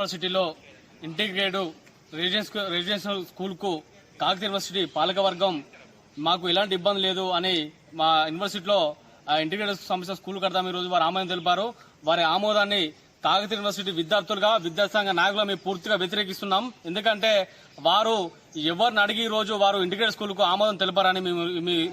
యూనివర్సిటీలో integrated residence residential స్కూల్కు Kakatiya university పాలకవర్గం మాకు ఎలాంటి ఇబ్బంది లేదు అని మా యూనివర్సిటీలో ఇంటిగ్రేటెడ్ సంస్థ స్కూల్ కడతాం ఈ రోజు వారు ఆమోదం తెలిపారు. వారి ఆమోదాన్ని కాకతీయ యూనివర్సిటీ విద్యార్థులుగా విద్యాసంఘ నాయకులుగా మేము పూర్తిగా వ్యతిరేకిస్తున్నాం. ఎందుకంటే వారు ఎవరిని అడిగి ఈరోజు రోజు వారు ఇంటిగ్రేటెడ్ స్కూల్కు ఆమోదం తెలిపారని మేము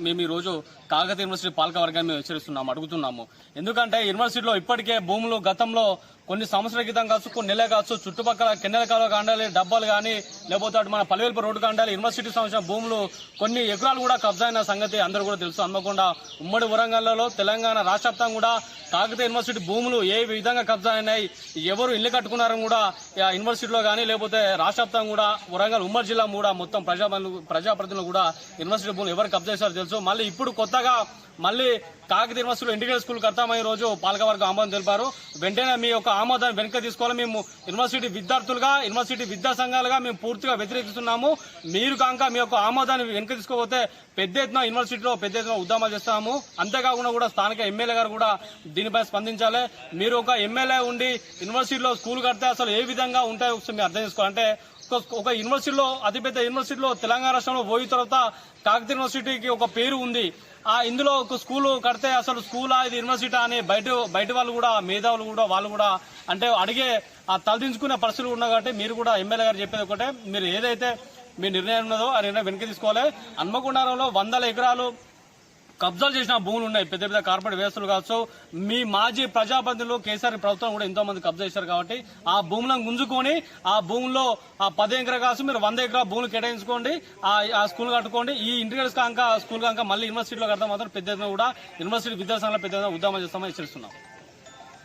మేము ఈ రోజు కాకతీయ యూనివర్సిటీ పాలక వర్గాన్ని మేము హెచ్చరిస్తున్నాము అడుగుతున్నాము. ఎందుకంటే యూనివర్సిటీలో ఇప్పటికే భూములు గతంలో కొన్ని సంవత్సరాల క్రితం కావచ్చు కొన్ని నెలలు కావచ్చు చుట్టుపక్కల కిన్నెల కాలువ కాండాలి డబ్బాలు కానీ లేకపోతే అటు మన పల్లెవేలుపు రోడ్డు కాండాలి యూనివర్సిటీ సంవత్సరం భూములు కొన్ని ఎకరాలు కూడా కబ్జా అయిన సంగతి అందరూ కూడా తెలుసు. హన్మకొండ ఉమ్మడి వరంగల్లో తెలంగాణ రాష్ట్ర కూడా కాకతీయ యూనివర్సిటీ భూములు ఏ విధంగా కబ్జా అయినాయి ఎవరు ఇల్లు కట్టుకున్నారని కూడా యూనివర్సిటీలో కానీ లేకపోతే రాష్ట్ర కూడా వరంగల్ ఉమ్మడి జిల్లా కూడా మొత్తం ప్రజా ప్రజాప్రతినిధులు కూడా యూనివర్సిటీ భూములు ఎవరు కబ్జా చేశారో తెలుసు. మళ్ళీ ఇప్పుడు కొత్తగా మళ్ళీ కాకతీయ యూనివర్సిటీలో ఇంటిగ్రేట్ స్కూల్ కడతామని రోజు పాలకవర్గం ఆమోదం తెలిపారు. వెంటనే మీ యొక్క ఆమోదాన్ని వెనక తీసుకోవాలి. మేము యూనివర్సిటీ విద్యార్థులుగా యూనివర్సిటీ విద్యా సంఘాలుగా మేము పూర్తిగా వ్యతిరేకిస్తున్నాము. మీరు కాక మీ యొక్క ఆమోదాన్ని వెనక తీసుకోకపోతే పెద్ద ఎత్తున యూనివర్సిటీలో పెద్ద ఎత్తున ఉద్యమాలు చేస్తాము. అంతేకాకుండా కూడా స్థానిక ఎమ్మెల్యే గారు కూడా దీనిపై స్పందించాలి. మీరు ఒక ఎమ్మెల్యే ఉండి యూనివర్సిటీలో స్కూల్ కడితే అసలు ఏ విధంగా ఉంటాయో ఒకసారి మీరు అర్థం చేసుకోవాలంటే ఒక- యూనివర్సిటీలో అతిపెద్ద యూనివర్సిటీలో తెలంగాణ రాష్ట్రంలో పోయిన తర్వాత కాకతీయ యూనివర్సిటీకి ఒక పేరు ఉంది. ఆ ఇందులో ఒక స్కూల్ కడితే అసలు స్కూలా ఇది యూనివర్సిటీ అని బయట బయట వాళ్ళు కూడా మేధావులు కూడా వాళ్ళు కూడా అంటే అడిగే ఆ తలదించుకునే పరిస్థితులు ఉన్నాయి కాబట్టి మీరు కూడా ఎమ్మెల్యే గారు చెప్పేది ఒకటే. మీరు ఏదైతే మీ నిర్ణయం ఉన్నదో ఆ నిర్ణయం వెనక్కి తీసుకోవాలి. హన్మకొండారంలో వందల ఎకరాలు కబ్జాలు చేసిన భూములు ఉన్నాయి. పెద్ద పెద్ద కార్పొరేట్ వ్యవస్థలు కావచ్చు. మీ మాజీ ప్రజాప్రతినిధులు కేసీఆర్ ప్రభుత్వం కూడా ఎంతో మంది కబ్జా చేశారు కాబట్టి ఆ భూములను గుంజుకొని ఆ భూముల్లో ఆ పది ఎకరా కావచ్చు మీరు వంద ఎకరా భూములు కేటాయించుకోండి ఆ స్కూల్ కట్టుకోండి. ఈ ఇంటిగ్రేట్స్ కాక స్కూల్ కాక మళ్ళీ యూనివర్సిటీలో కడతాం మాత్రం పెద్ద కూడా యూనివర్సిటీ విద్యాసంఘంలో పెద్ద ఉద్యమం చేస్తామని హెచ్చరిస్తున్నాం.